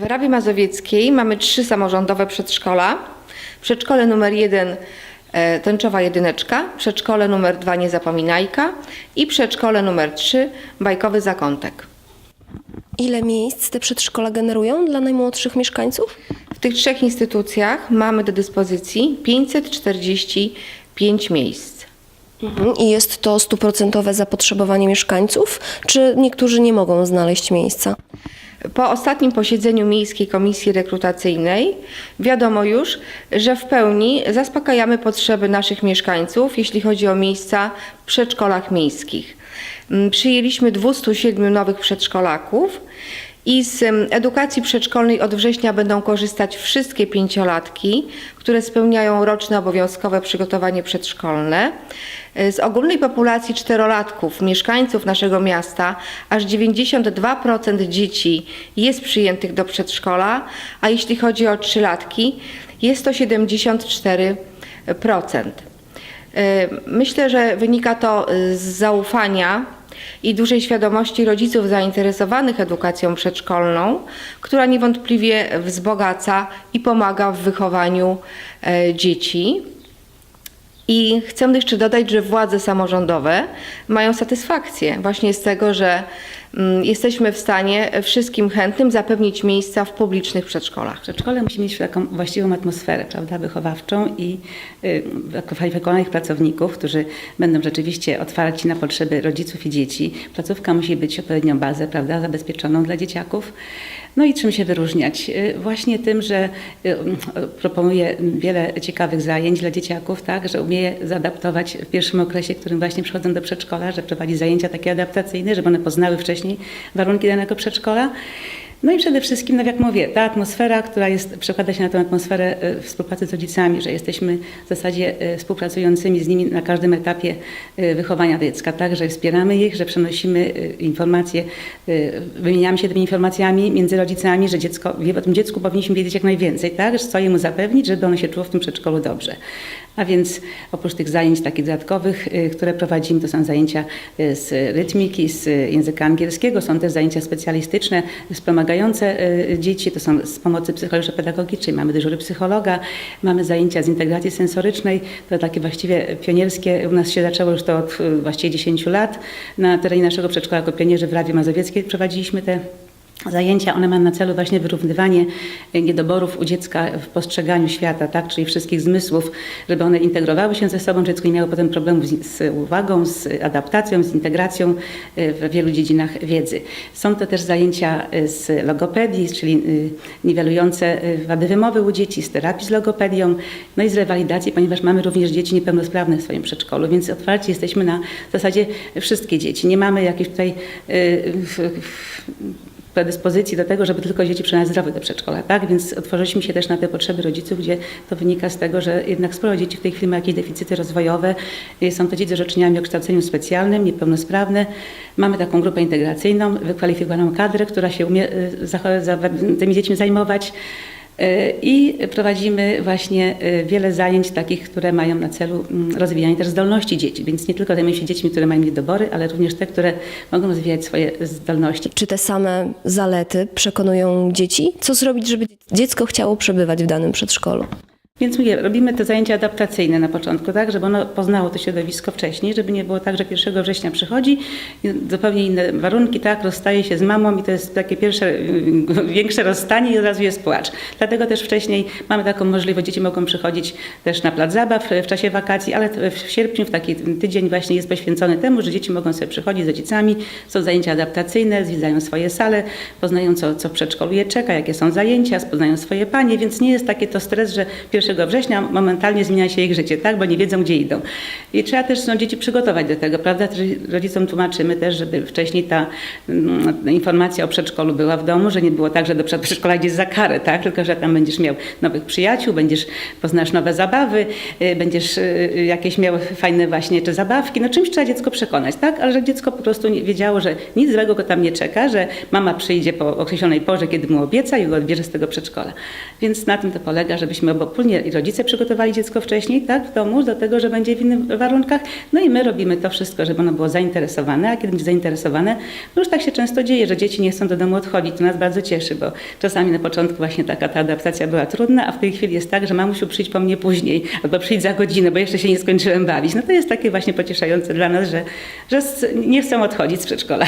W Rawie Mazowieckiej mamy trzy samorządowe przedszkola. Przedszkole numer jeden e, Tęczowa Jedyneczka, przedszkole numer dwa Niezapominajka i przedszkole numer trzy Bajkowy Zakątek. Ile miejsc te przedszkola generują dla najmłodszych mieszkańców? W tych trzech instytucjach mamy do dyspozycji 545 miejsc. Mhm. I jest to stuprocentowe zapotrzebowanie mieszkańców, czy niektórzy nie mogą znaleźć miejsca? Po ostatnim posiedzeniu Miejskiej Komisji Rekrutacyjnej wiadomo już, że w pełni zaspokajamy potrzeby naszych mieszkańców, jeśli chodzi o miejsca w przedszkolach miejskich. Mm, Przyjęliśmy 207 nowych przedszkolaków i z edukacji przedszkolnej od września będą korzystać wszystkie pięciolatki, które spełniają roczne obowiązkowe przygotowanie przedszkolne. E, Z ogólnej populacji czterolatków, mieszkańców naszego miasta, aż 92% dzieci jest przyjętych do przedszkola, a jeśli chodzi o trzylatki, jest to 74%. E, Myślę, że wynika to z zaufania i dużej świadomości rodziców zainteresowanych edukacją przedszkolną, która niewątpliwie wzbogaca i pomaga w wychowaniu e, dzieci. I chcę jeszcze dodać, że władze samorządowe mają satysfakcję właśnie z tego, że jesteśmy w stanie wszystkim chętnym zapewnić miejsca w publicznych przedszkolach. Przedszkole musi mieć taką właściwą atmosferę, prawda, wychowawczą i y, wykwalifikowanych pracowników, którzy będą rzeczywiście otwarci na potrzeby rodziców i dzieci. Placówka musi być odpowiednią bazę, prawda, zabezpieczoną dla dzieciaków. No i czym się wyróżniać? Y, Właśnie tym, że y, proponuje wiele ciekawych zajęć dla dzieciaków, tak, że umie zaadaptować w pierwszym okresie, w którym właśnie przychodzą do przedszkola, że prowadzi zajęcia takie adaptacyjne, żeby one poznały wcześniej warunki danego przedszkola. No i przede wszystkim, no jak mówię, ta atmosfera, która jest, przekłada się na tę atmosferę e, współpracy z rodzicami, że jesteśmy w zasadzie e, współpracującymi z nimi na każdym etapie e, wychowania dziecka, tak, że wspieramy ich, że przenosimy informacje, wymieniamy się tymi informacjami między rodzicami, że dziecko, o tym dziecku powinniśmy wiedzieć jak najwięcej, tak, co jemu zapewnić, żeby ono się czuło w tym przedszkolu dobrze. A więc oprócz tych zajęć takich dodatkowych, y, które prowadzimy, to są zajęcia y, z rytmiki, z języka angielskiego, są też zajęcia specjalistyczne, wspomagające y, dzieci, to są z pomocy psychologiczno-pedagogicznej, mamy dyżury psychologa, mamy zajęcia z integracji sensorycznej, to takie właściwie pionierskie, u nas się zaczęło już to od właściwie 10 lat. Na terenie naszego przedszkola jako pionierzy w Rawie Mazowieckiej prowadziliśmy te Zajęcia one mają na celu właśnie wyrównywanie niedoborów u dziecka w postrzeganiu świata, tak? czyli wszystkich zmysłów, żeby one integrowały się ze sobą, dziecko nie miało potem problemów z, uwagą, z adaptacją, z integracją y, w wielu dziedzinach wiedzy. Są to też zajęcia y, z logopedii, czyli niwelujące wady wymowy u dzieci, z terapii z logopedią, no i z rewalidacji, ponieważ mamy również dzieci niepełnosprawne w swoim przedszkolu, więc otwarci jesteśmy na zasadzie wszystkie dzieci. Nie mamy jakichś tutaj y, w- w- predyspozycji do tego, żeby tylko dzieci przynajmniej zdrowe do przedszkola, tak? Więc otworzyliśmy się też na te potrzeby rodziców, gdzie to wynika z tego, że jednak sporo dzieci w tej chwili ma jakieś deficyty rozwojowe. Są to dzieci z orzeczeniami o kształceniu specjalnym, niepełnosprawne. Mamy taką grupę integracyjną, wykwalifikowaną kadrę, która się umie za, tymi dziećmi zajmować. Y, I prowadzimy właśnie y, wiele zajęć takich, które mają na celu mm, rozwijanie też zdolności dzieci, więc nie tylko zajmujemy się dziećmi, które mają niedobory, ale również te, które mogą rozwijać swoje zdolności. Czy te same zalety przekonują dzieci? Co zrobić, żeby dziecko chciało przebywać w danym przedszkolu? Więc mówię, robimy te zajęcia adaptacyjne na początku, tak, żeby ono poznało to środowisko wcześniej, żeby nie było tak, że 1 września przychodzi, zupełnie inne warunki, tak, rozstaje się z mamą i to jest takie pierwsze, większe rozstanie i od razu jest płacz. Dlatego też wcześniej mamy taką możliwość, dzieci mogą przychodzić też na plac zabaw w czasie wakacji, ale w sierpniu, w taki tydzień właśnie jest poświęcony temu, że dzieci mogą sobie przychodzić z rodzicami, są zajęcia adaptacyjne, zwiedzają swoje sale, poznają co, co w przedszkolu je czeka, jakie są zajęcia, poznają swoje panie, więc nie jest takie to stres, że 1 września momentalnie zmienia się ich życie, tak, bo nie wiedzą, gdzie idą. I trzeba też no, dzieci przygotować do tego, prawda? Rodzicom tłumaczymy też, żeby wcześniej ta mm, informacja o przedszkolu była w domu, że nie było tak, że do przedszkola idziesz za karę, tak? Tylko, że tam będziesz miał nowych przyjaciół, będziesz, poznasz nowe zabawy, y, będziesz y, jakieś miał fajne właśnie czy zabawki, no czymś trzeba dziecko przekonać, tak? Ale że dziecko po prostu nie wiedziało, że nic złego go tam nie czeka, że mama przyjdzie po określonej porze, kiedy mu obieca i go odbierze z tego przedszkola. Więc na tym to polega, żebyśmy obopólnie i rodzice przygotowali dziecko wcześniej, tak, w domu, do tego, że będzie w innych warunkach. No i my robimy to wszystko, żeby ono było zainteresowane, a kiedy będzie zainteresowane, no już tak się często dzieje, że dzieci nie chcą do domu odchodzić. To nas bardzo cieszy, bo czasami na początku właśnie taka ta adaptacja była trudna, a w tej chwili jest tak, że mamusiu przyjdź po mnie później, albo przyjdź za godzinę, bo jeszcze się nie skończyłem bawić. No to jest takie właśnie pocieszające dla nas, że, że nie chcą odchodzić z przedszkola.